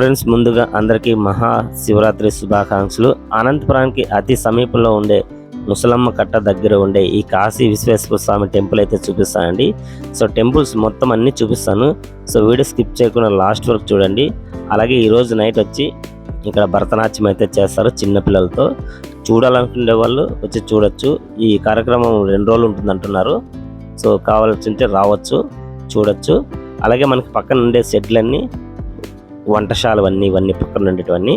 Friends ముందుగా అందరికీ మహా శివరాత్రి శుభాకాంక్షలు. అనంతపురానికి అతి సమీపంలో ఉండే ముసలమ్మ కట్ట దగ్గర ఉండే ఈ కాశీ విశ్వేశ్వర స్వామి టెంపుల్ అయితే చూపిస్తానండి. సో టెంపుల్స్ మొత్తం అన్ని చూపిస్తాను. సో వీడియో స్కిప్ చేయకుండా లాస్ట్ వరకు చూడండి. అలాగే ఈరోజు నైట్ వచ్చి ఇక్కడ భరతనాట్యం అయితే చేస్తారు చిన్నపిల్లలతో చూడాలనుకునే వాళ్ళు వచ్చి చూడొచ్చు. ఈ కార్యక్రమం రెండు రోజులు ఉంటుంది అంటున్నారు. సో కావాల్సింటే రావచ్చు చూడొచ్చు. అలాగే మనకి పక్కన ఉండే షెడ్లన్నీ వంటశాలవన్నీ ఇవన్నీ పక్కన ఉండేటివన్నీ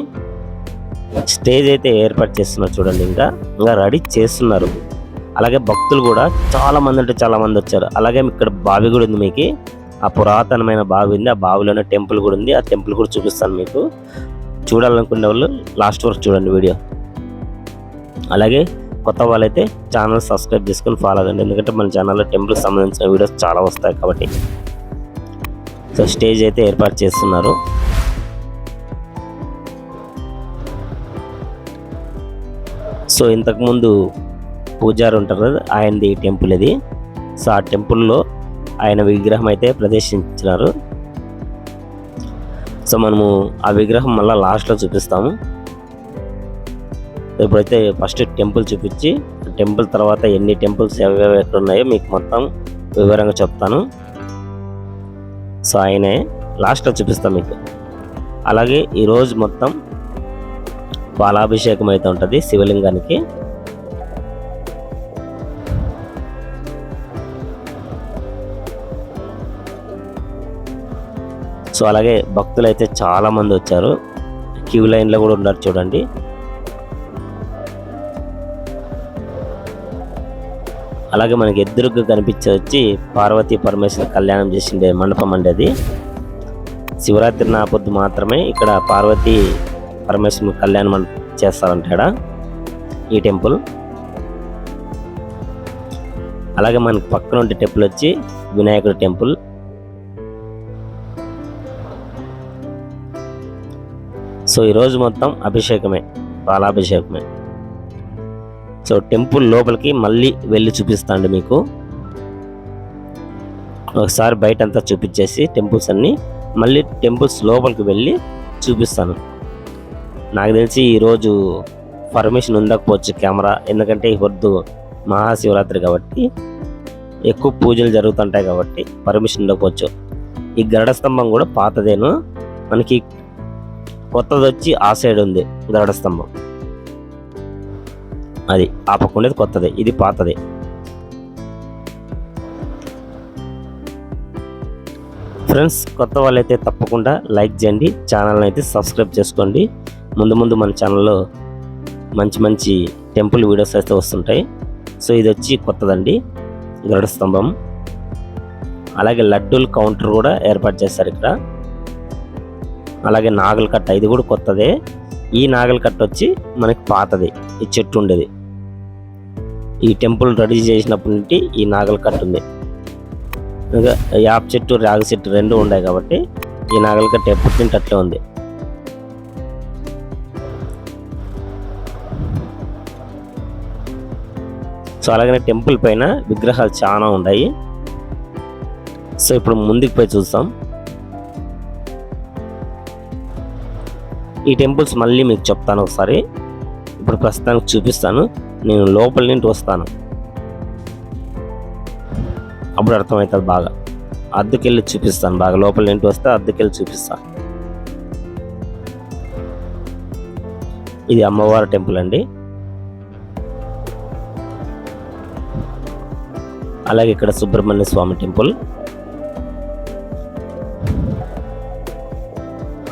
స్టేజ్ అయితే ఏర్పాటు చేస్తున్నారు చూడండి ఇంకా. ఇంకా రెడీ చేస్తున్నారు. అలాగే భక్తులు కూడా చాలా మంది అంటే చాలా మంది వచ్చారు. అలాగే ఇక్కడ బావి కూడా ఉంది మీకు. ఆ పురాతనమైన బావి ఉంది. ఆ బావిలోనే టెంపుల్ కూడా ఉంది. ఆ టెంపుల్ కూడా చూపిస్తాను మీకు. చూడాలనుకునే వాళ్ళు లాస్ట్ వరకు చూడండి వీడియో. అలాగే కొత్త వాళ్ళైతే ఛానల్ సబ్స్క్రైబ్ చేసుకొని ఫాలో అవ్వండి. ఎందుకంటే మన ఛానల్లో టెంపుల్కి సంబంధించిన వీడియోస్ చాలా వస్తాయి కాబట్టి. సో స్టేజ్ అయితే ఏర్పాటు చేస్తున్నారు. సో ఇంతకుముందు పూజారి ఉంటారు కదా ఆయనది టెంపుల్ ఇది. సో ఆ టెంపుల్లో ఆయన విగ్రహం అయితే ప్రదర్శించినారు. సో మనము ఆ విగ్రహం మళ్ళీ లాస్ట్లో చూపిస్తాము. ఇప్పుడైతే ఫస్ట్ టెంపుల్ చూపించి టెంపుల్ తర్వాత ఎన్ని టెంపుల్స్ ఎవరెవరు ఎక్కడ ఉన్నాయో మీకు మొత్తం వివరంగా చెప్తాను. సో ఆయనే లాస్ట్లో చూపిస్తాం మీకు. అలాగే ఈరోజు మొత్తం పాలాభిషేకం అయితే ఉంటుంది శివలింగానికి. సో అలాగే భక్తులు అయితే చాలామంది వచ్చారు. క్యూ లైన్లో కూడా ఉన్నారు చూడండి. అలాగే మనకి ఎదురుగా కనిపించే వచ్చి పార్వతీ పరమేశ్వర కళ్యాణం చేసిండే మండపం అండి అది. శివరాత్రి నా పొద్దు మాత్రమే ఇక్కడ పార్వతీ పరమేశ్వరుని కళ్యాణం మండ- చేస్తారంట ఈ టెంపుల్. అలాగే మనకి పక్కన ఉండే టెంపుల్ వచ్చి వినాయకుడి టెంపుల్. సో ఈరోజు మొత్తం అభిషేకమే పాలాభిషేకమే. సో టెంపుల్ లోపలికి మళ్ళీ వెళ్ళి చూపిస్తాండి మీకు. ఒకసారి బయట అంతా చూపించేసి టెంపుల్స్ అన్నీ మళ్ళీ టెంపుల్స్ లోపలికి వెళ్ళి చూపిస్తాను. నాకు తెలిసి ఈరోజు పర్మిషన్ ఉండకపోవచ్చు కెమెరా ఎందుకంటే ఈ పొద్దు మహాశివరాత్రి కాబట్టి ఎక్కువ పూజలు జరుగుతుంటాయి కాబట్టి పర్మిషన్ ఉండకపోవచ్చు. ఈ గరుడ స్తంభం కూడా పాతదేను. మనకి కొత్తది వచ్చి ఆ సైడ్ ఉంది గరుడ స్తంభం. అది ఆ పక్క ఉండేది కొత్తది ఇది పాతది. ఫ్రెండ్స్ కొత్త వాళ్ళైతే తప్పకుండా లైక్ చేయండి ఛానల్ని అయితే సబ్స్క్రైబ్ చేసుకోండి. ముందు ముందు మన ఛానల్లో మంచి మంచి టెంపుల్ వీడియోస్ అయితే వస్తుంటాయి. సో ఇది వచ్చి కొత్తదండి. గరుడ స్తంభం. అలాగే లడ్డూల కౌంటర్ కూడా ఏర్పాటు చేస్తారు ఇక్కడ. అలాగే నాగల కట్ట ఇది కూడా కొత్తదే. ఈ నాగల కట్ట వచ్చి మనకి పాతది. ఈ చెట్టు ఉండేది. ఈ టెంపుల్ రెడీ చేసినప్పటి నుండి ఈ నాగల కట్ట ఉంది. ఇంకా యాప్ చెట్టు రాగి చెట్టు రెండు ఉన్నాయి కాబట్టి ఈ నాగల కట్ట ఎప్పటి నుండి అట్లే ఉంది. సో అలాగనే టెంపుల్ పైన విగ్రహాలు చాలా ఉన్నాయి. సో ఇప్పుడు ముందుకు పోయి చూస్తాం ఈ టెంపుల్స్ మళ్ళీ మీకు చెప్తాను ఒకసారి. ఇప్పుడు ప్రస్తుతానికి చూపిస్తాను. నేను లోపల నుండి వస్తాను. అప్పుడు అర్థమవుతుంది బాగా. అద్దెకెళ్ళి చూపిస్తాను బాగా. లోపల నుండి వస్తే అద్దెకెళ్ళి చూపిస్తాను ఇది అమ్మవారి టెంపుల్ అండి. అలాగే ఇక్కడ సుబ్రహ్మణ్య స్వామి టెంపుల్.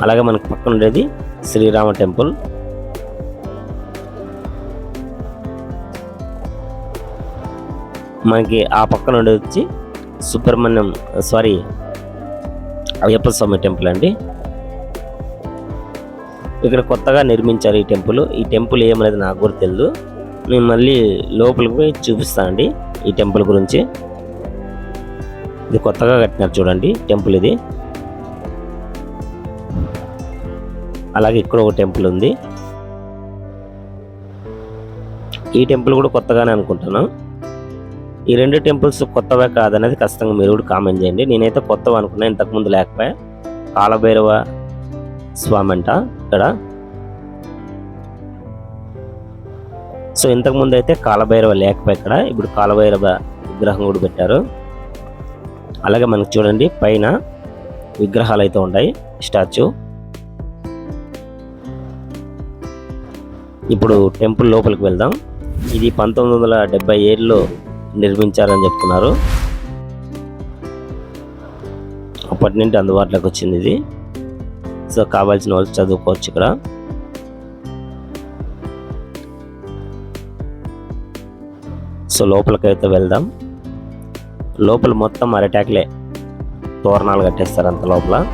అలాగే మనకు పక్కన ఉండేది శ్రీరామ టెంపుల్. మనకి ఆ పక్కన ఉండేది వచ్చి సుబ్రహ్మణ్యం సారీ అయ్యప్ప స్వామి టెంపుల్ అండి. ఇక్కడ కొత్తగా నిర్మించారు ఈ టెంపుల్. ఈ టెంపుల్ ఏమనేది నాకు కూడా తెలియదు మేము మళ్ళీ లోపలికి పోయి చూపిస్తానండి ఈ టెంపుల్ గురించి. ఇది కొత్తగా కట్టినారు చూడండి టెంపుల్ ఇది. అలాగే ఇక్కడ ఒక టెంపుల్ ఉంది. ఈ టెంపుల్ కూడా కొత్తగానే అనుకుంటున్నాను. ఈ రెండు టెంపుల్స్ కొత్తవే కాదనేది ఖచ్చితంగా మీరు కూడా కామెంట్ చేయండి. నేనైతే కొత్తవి అనుకున్నా ఇంతకుముందు లేకపోయా. కాలభైరవ స్వామి అంట ఇక్కడ. సో ఇంతకుముందు అయితే కాలభైరవ లేకపోయి ఇక్కడ ఇప్పుడు కాలభైరవ విగ్రహం కూడా పెట్టారు. అలాగే మనకు చూడండి పైన విగ్రహాలు అయితే ఉన్నాయి స్టాచ్యూ. ఇప్పుడు టెంపుల్ లోపలికి వెళ్దాం. ఇది పంతొమ్మిది వందల డెబ్బై ఏడులో నిర్మించారని చెప్తున్నారు. అప్పటి నుండి అందుబాటులోకి వచ్చింది ఇది. సో కావాల్సిన వాళ్ళు చదువుకోవచ్చు ఇక్కడ. సో లోపలికైతే వెళ్దాం. లోపల మొత్తం అరటాకులే తోరణాలు కట్టేస్తారు అంత లోపల.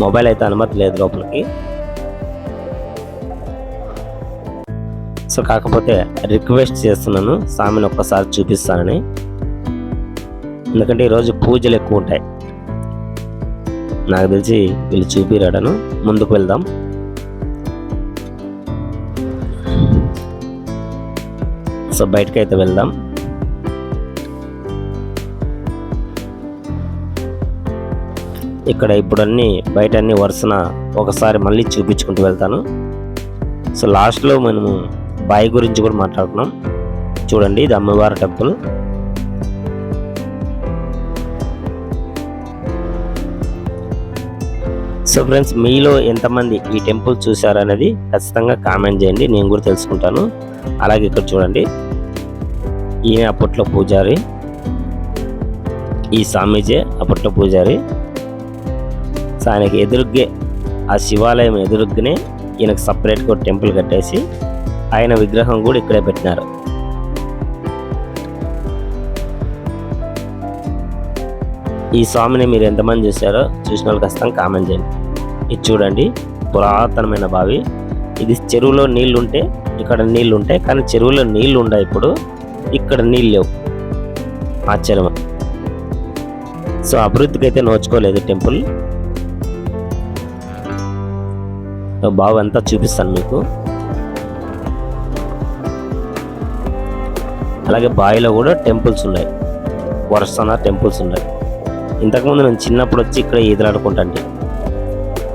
మొబైల్ అయితే అనుమతి లేదు లోపలికి. సో కాకపోతే రిక్వెస్ట్ చేస్తున్నాను స్వామిని ఒక్కసారి చూపిస్తానని. ఎందుకంటే ఈరోజు పూజలు ఎక్కువ ఉంటాయి. నాకు తెలిసి వీళ్ళు చూపిరాడను. ముందుకు వెళ్దాం. సో బయటకు అయితే వెళ్దాం. ఇక్కడ ఇప్పుడు అన్ని బయట అన్ని వరుసన ఒకసారి మళ్ళీ చూపించుకుంటూ వెళ్తాను. సో లాస్ట్లో మనము బాయి గురించి కూడా మాట్లాడుకున్నాం. చూడండి ఇది అమ్మవారి టెంపుల్. సో ఫ్రెండ్స్ మీలో ఎంతమంది ఈ టెంపుల్ చూసారనేది ఖచ్చితంగా కామెంట్ చేయండి. నేను కూడా తెలుసుకుంటాను. అలాగే ఇక్కడ చూడండి. ఈయన అప్పట్లో పూజారి. ఈ స్వామీజీ అప్పట్లో పూజారి. సో ఆయనకి ఎదురుగ్గే ఆ శివాలయం ఎదురుగ్గానే ఈయనకు సపరేట్గా టెంపుల్ కట్టేసి ఆయన విగ్రహం కూడా ఇక్కడే పెట్టినారు. ఈ స్వామిని మీరు ఎంతమంది చూసారో చూసిన వాళ్ళు ఖచ్చితంగా కామెంట్ చేయండి. ఇది చూడండి పురాతనమైన బావి. ఇది చెరువులో నీళ్ళు ఉంటే ఇక్కడ నీళ్ళు ఉంటాయి కానీ చెరువులో నీళ్ళు ఉండవు ఇప్పుడు. ఇక్కడ నీళ్ళు లేవు. ఆశ్చర్యం. సో అభివృద్ధికి అయితే నోచుకోలేదు టెంపుల్. బావి అంతా చూపిస్తాను మీకు. అలాగే బావిలో కూడా టెంపుల్స్ ఉన్నాయి. వరుసన టెంపుల్స్ ఉన్నాయి. ఇంతకుముందు నేను చిన్నప్పుడు వచ్చి ఇక్కడ ఈదలాడుకుంటాండి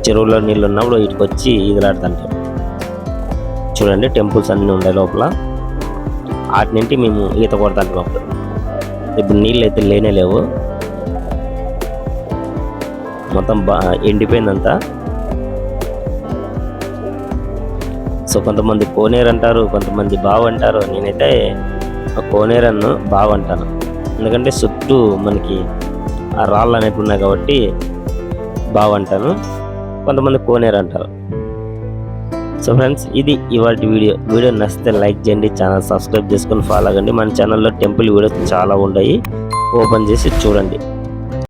చెరువులో నీళ్ళు ఉన్నప్పుడు ఇటుకొచ్చి ఈదలాడుతుంటే చూడండి టెంపుల్స్ అన్నీ ఉన్నాయి లోపల. నుండి మేము ఈత కొడతాం అప్పుడు ఇప్పుడు నీళ్ళు అయితే లేనే లేవు. మొత్తం బా ఎండిపోయిందంతా. సో కొంతమంది కోనేరు అంటారు కొంతమంది బావు అంటారు. నేనైతే ఆ కోనేరన్ను బావు అంటాను. ఎందుకంటే చుట్టూ మనకి ఆ రాళ్ళు అనేవి ఉన్నాయి కాబట్టి బావు అంటాను. కొంతమంది కోనేరు అంటారు. సో ఫ్రెండ్స్ ఇది ఇవాళ వీడియో. వీడియో నచ్చితే లైక్ చేయండి ఛానల్ సబ్స్క్రైబ్ చేసుకొని ఫాలో అవ్వండి. మన ఛానల్లో టెంపుల్ వీడియోస్ చాలా ఉన్నాయి ఓపెన్ చేసి చూడండి.